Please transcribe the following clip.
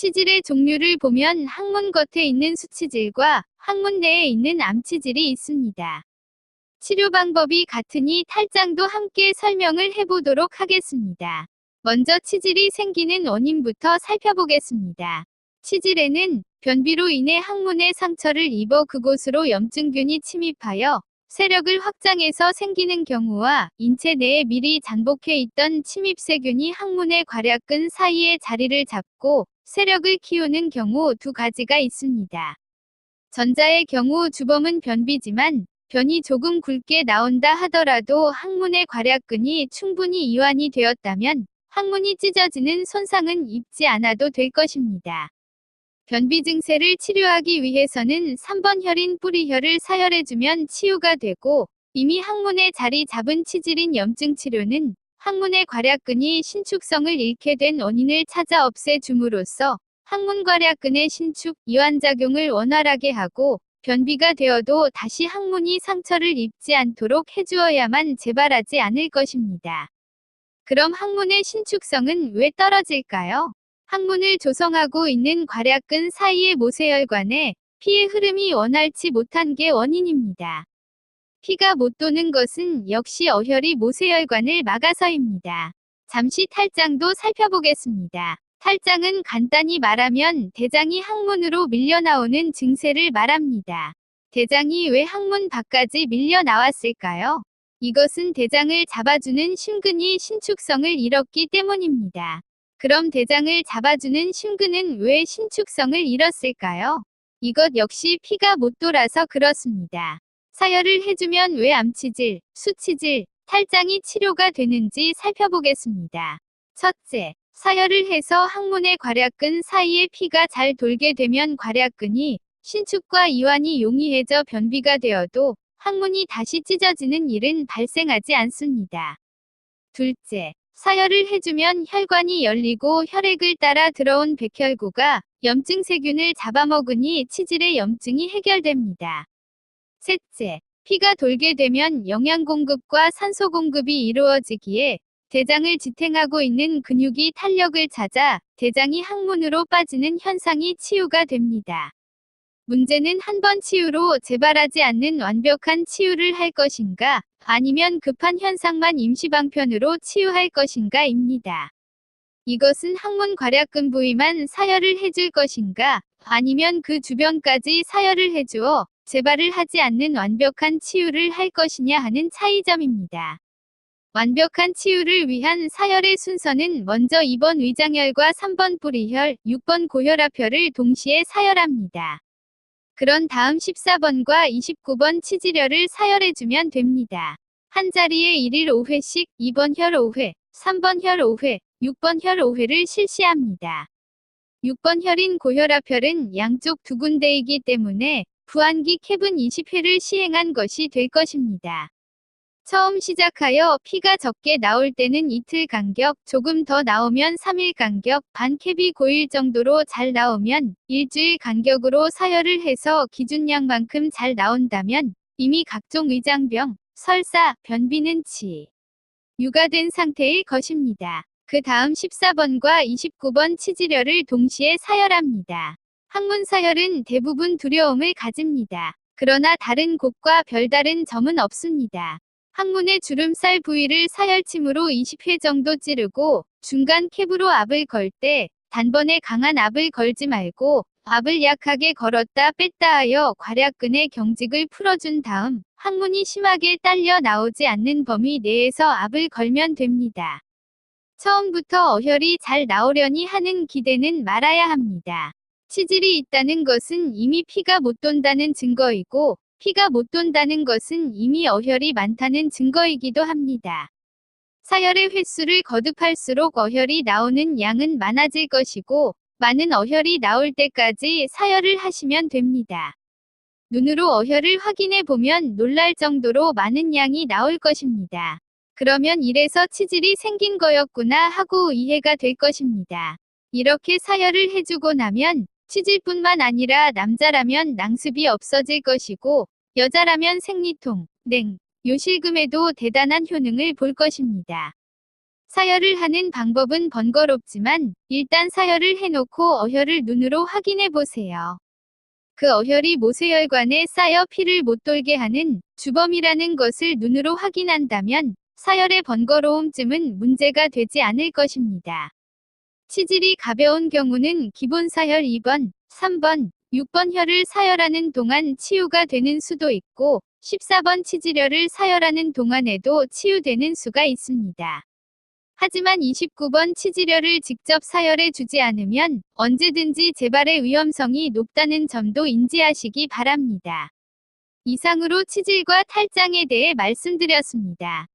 치질의 종류를 보면 항문 겉에 있는 수치질과 항문 내에 있는 암치질이 있습니다. 치료 방법이 같으니 탈장도 함께 설명을 해보도록 하겠습니다. 먼저 치질이 생기는 원인부터 살펴보겠습니다. 치질에는 변비로 인해 항문에 상처를 입어 그곳으로 염증균이 침입하여 세력을 확장해서 생기는 경우와 인체 내에 미리 잠복해 있던 침입세균이 항문의 괄약근 사이에 자리를 잡고 세력을 키우는 경우 두 가지가 있습니다. 전자의 경우 주범은 변비지만 변이 조금 굵게 나온다 하더라도 항문의 괄약근이 충분히 이완이 되었다면 항문이 찢어지는 손상은 입지 않아도 될 것입니다. 변비 증세를 치료하기 위해서는 3번 혈인 뿌리혈을 사혈해주면 치유가 되고 이미 항문에 자리 잡은 치질인 염증 치료는 항문의 괄약근이 신축성을 잃게 된 원인을 찾아 없애줌으로써 항문 괄약근의 신축, 이완작용을 원활하게 하고 변비가 되어도 다시 항문이 상처를 입지 않도록 해주어야만 재발하지 않을 것입니다. 그럼 항문의 신축성은 왜 떨어질까요? 항문을 조성하고 있는 괄약근 사이의 모세혈관에 피의 흐름이 원활치 못한 게 원인입니다. 피가 못 도는 것은 역시 어혈이 모세혈관을 막아서입니다. 잠시 탈장도 살펴보겠습니다. 탈장은 간단히 말하면 대장이 항문으로 밀려 나오는 증세를 말합니다. 대장이 왜 항문 밖까지 밀려 나왔을까요? 이것은 대장을 잡아주는 심근이 신축성을 잃었기 때문입니다. 그럼 대장을 잡아주는 심근은 왜 신축성을 잃었을까요? 이것 역시 피가 못 돌아서 그렇습니다. 사혈을 해주면 왜 암치질, 수치질, 탈장이 치료가 되는지 살펴보겠습니다. 첫째, 사혈을 해서 항문의 괄약근 사이에 피가 잘 돌게 되면 괄약근이 신축과 이완이 용이해져 변비가 되어도 항문이 다시 찢어지는 일은 발생하지 않습니다. 둘째, 사혈을 해주면 혈관이 열리고 혈액을 따라 들어온 백혈구가 염증 세균을 잡아먹으니 치질의 염증이 해결됩니다. 셋째, 피가 돌게 되면 영양 공급과 산소 공급이 이루어지기에 대장을 지탱하고 있는 근육이 탄력을 찾아 대장이 항문으로 빠지는 현상이 치유가 됩니다. 문제는 한 번 치유로 재발하지 않는 완벽한 치유를 할 것인가, 아니면 급한 현상만 임시방편으로 치유할 것인가 입니다. 이것은 항문 괄약근 부위만 사혈을 해줄 것인가, 아니면 그 주변까지 사혈을 해주어 재발을 하지 않는 완벽한 치유를 할 것이냐 하는 차이점입니다. 완벽한 치유를 위한 사혈의 순서는 먼저 2번 위장혈과 3번 뿌리혈, 6번 고혈압혈을 동시에 사혈합니다. 그런 다음 14번과 29번 치질혈을 사혈해주면 됩니다. 한 자리에 1일 5회씩 2번 혈 5회, 3번 혈 5회, 6번 혈 5회를 실시합니다. 6번 혈인 고혈압혈은 양쪽 두 군데이기 때문에 부안기 캡은 20회를 시행한 것이 될 것입니다. 처음 시작하여 피가 적게 나올 때는 이틀 간격, 조금 더 나오면 3일 간격, 반 캡이 고일 정도로 잘 나오면 일주일 간격으로 사혈을 해서 기준량만큼 잘 나온다면 이미 각종 위장병, 설사, 변비는 치. 유가된 상태일 것입니다. 그 다음 14번과 29번 치질혈을 동시에 사혈합니다. 항문 사혈은 대부분 두려움을 가집니다. 그러나 다른 곳과 별다른 점은 없습니다. 항문의 주름살 부위를 사혈침으로 20회 정도 찌르고 중간 캡으로 압을 걸 때 단번에 강한 압을 걸지 말고 압을 약하게 걸었다 뺐다 하여 괄약근의 경직을 풀어준 다음 항문이 심하게 딸려 나오지 않는 범위 내에서 압을 걸면 됩니다. 처음부터 어혈이 잘 나오려니 하는 기대는 말아야 합니다. 치질이 있다는 것은 이미 피가 못 돈다는 증거이고 피가 못 돈다는 것은 이미 어혈이 많다는 증거이기도 합니다. 사혈의 횟수를 거듭할수록 어혈이 나오는 양은 많아질 것이고 많은 어혈이 나올 때까지 사혈을 하시면 됩니다. 눈으로 어혈을 확인해 보면 놀랄 정도로 많은 양이 나올 것입니다. 그러면 이래서 치질이 생긴 거였구나 하고 이해가 될 것입니다. 이렇게 사혈을 해주고 나면 치질뿐만 아니라 남자라면 낭습이 없어질 것이고 여자라면 생리통, 냉, 요실금에도 대단한 효능을 볼 것입니다. 사열을 하는 방법은 번거롭지만 일단 사열을 해놓고 어혈을 눈으로 확인해 보세요. 그 어혈이 모세혈관에 쌓여 피를 못 돌게 하는 주범이라는 것을 눈으로 확인한다면 사열의 번거로움쯤은 문제가 되지 않을 것입니다. 치질이 가벼운 경우는 기본 사열 2번, 3번, 6번 혈을 사열하는 동안 치유가 되는 수도 있고 14번 치질혈을 사열하는 동안에도 치유되는 수가 있습니다. 하지만 29번 치질혈을 직접 사열해 주지 않으면 언제든지 재발의 위험성이 높다는 점도 인지하시기 바랍니다. 이상으로 치질과 탈장에 대해 말씀드렸습니다.